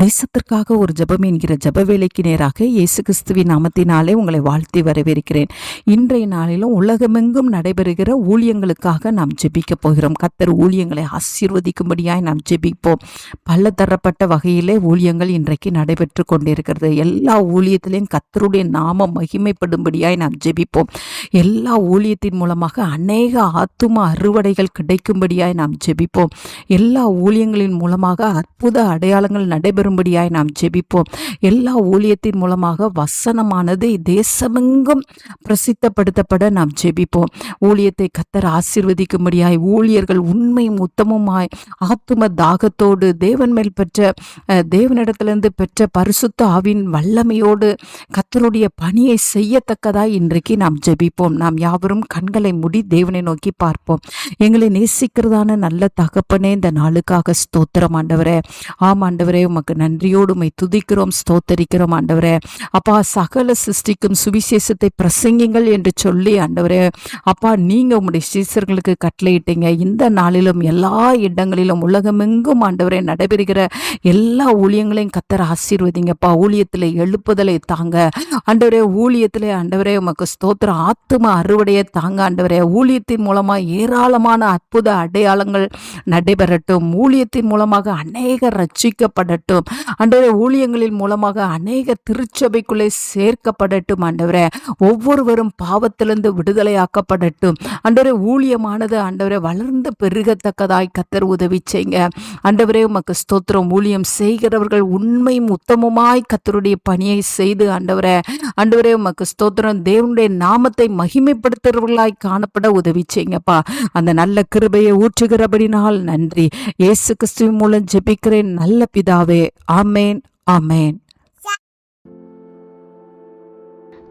தேசத்திற்காக ஒரு ஜெபம் என்கிற ஜப வேலைக்கு நேராக இயேசு கிறிஸ்துவின் நாமத்தினாலே உங்களை வாழ்த்தி வரவேற்கிறேன். இன்றைய நாளிலும் உலகமெங்கும் நடைபெறுகிற ஊழியங்களுக்காக நாம் ஜெபிக்க போகிறோம். கத்தர் ஊழியங்களை ஆசீர்வதிக்கும்படியாய் நாம் ஜெபிப்போம். பல தரப்பட்ட வகையிலே ஊழியங்கள் இன்றைக்கு நடைபெற்று கொண்டிருக்கிறது. எல்லா ஊழியத்திலையும் கத்தருடைய நாமம் மகிமைப்படும்படியாய் நாம் ஜெபிப்போம். எல்லா ஊழியத்தின் மூலமாக அநேக ஆத்தும அறுவடைகள் கிடைக்கும்படியாய் நாம் ஜெபிப்போம். எல்லா ஊழியங்களின் மூலமாக அற்புத அடையாளங்கள் பெறும்படியாய் நாம் ஜெபிப்போம். எல்லா ஊழியத்தின் மூலமாக வசனமானது தேசமெங்கும் பிரசித்தப்படுத்தப்பட நாம் ஜெபிப்போம். ஊழியத்தை கத்தர் ஆசீர்வதிக்கும்படியாய் ஊழியர்கள் உண்மையும் உத்தமுமாய் ஆத்தும தாகத்தோடு தேவன் மேல் பெற்ற தேவனிடத்திலிருந்து பெற்ற பரிசுத்த ஆவின் வல்லமையோடு கத்தருடைய பணியை செய்யத்தக்கதாய் இன்றைக்கு நாம் ஜெபிப்போம். நாம் யாவரும் கண்களை முடி தேவனை நோக்கி பார்ப்போம். எங்களை நேசிக்கிறதான நல்ல தகப்பனே இந்த நாளுக்காக ஸ்தோத்திரம் ஆண்டவரே. ஆமாண்டவரே உமக்கு உமக்கு நன்றியோடு உமை துதிக்கிறோம் ஸ்தோத்தரிக்கிறோம் ஆண்டவரே. அப்பா சகல சிருஷ்டிக்கும் சுவிசேஷத்தை பிரசங்கிங்கள் என்று சொல்லி ஆண்டவரே. அப்பா நீங்க உங்களுடைய சீசர்களுக்கு கட்டளையிட்டீங்க. இந்த நாளிலும் எல்லா இடங்களிலும் உலகமெங்கும் ஆண்டவரே நடைபெறுகிற எல்லா ஊழியங்களையும் கத்தர ஆசீர்வதிங்கப்பா. ஊழியத்தில் எழுப்புதலை தாங்க. ஆண்டவரே ஊழியத்தில் ஆண்டவரே உமக்கு ஸ்தோத்திர ஆத்தும அறுவடையை தாங்க ஆண்டவரே. ஊழியத்தின் மூலமா ஏராளமான அற்புத அடையாளங்கள் நடைபெறட்டும். ஊழியத்தின் மூலமாக அநேக ரட்சிக்கப்படட்டும். ஆண்டவரே ஊழியங்களின் மூலமாக அநேக திருச்சபைக்குள்ளே சேர்க்கப்படட்டும் ஆண்டவரே. ஒவ்வொருவரும் பாவத்திலிருந்து விடுதலையாக்கப்படட்டும். ஆண்டவரே ஊழியமானது ஆண்டவரே வளர்ந்து பெருகத்தக்கதாய் கத்தர் உதவி செய்யுங்க ஆண்டவரே உமக்கு ஸ்தோத்திரம் ஊழியம் செய்கிறவர்கள் உண்மையும் உத்தமமாய் கத்தருடைய பணியை செய்து ஆண்டவரே. ஆண்டவரே உமக்கு ஸ்தோத்திரம் தேவனுடைய நாமத்தை மகிமைப்படுத்துகிறவர்களாய் காணப்பட உதவி செய்யுங்கப்பா அந்த நல்ல கிருபையை ஊற்றுகிறபடினால் நன்றி. இயேசு கிறிஸ்துவின் மூலம் ஜெபிக்கிறேன். நல்ல பிதாவே. ஆமேன் ஆமேன்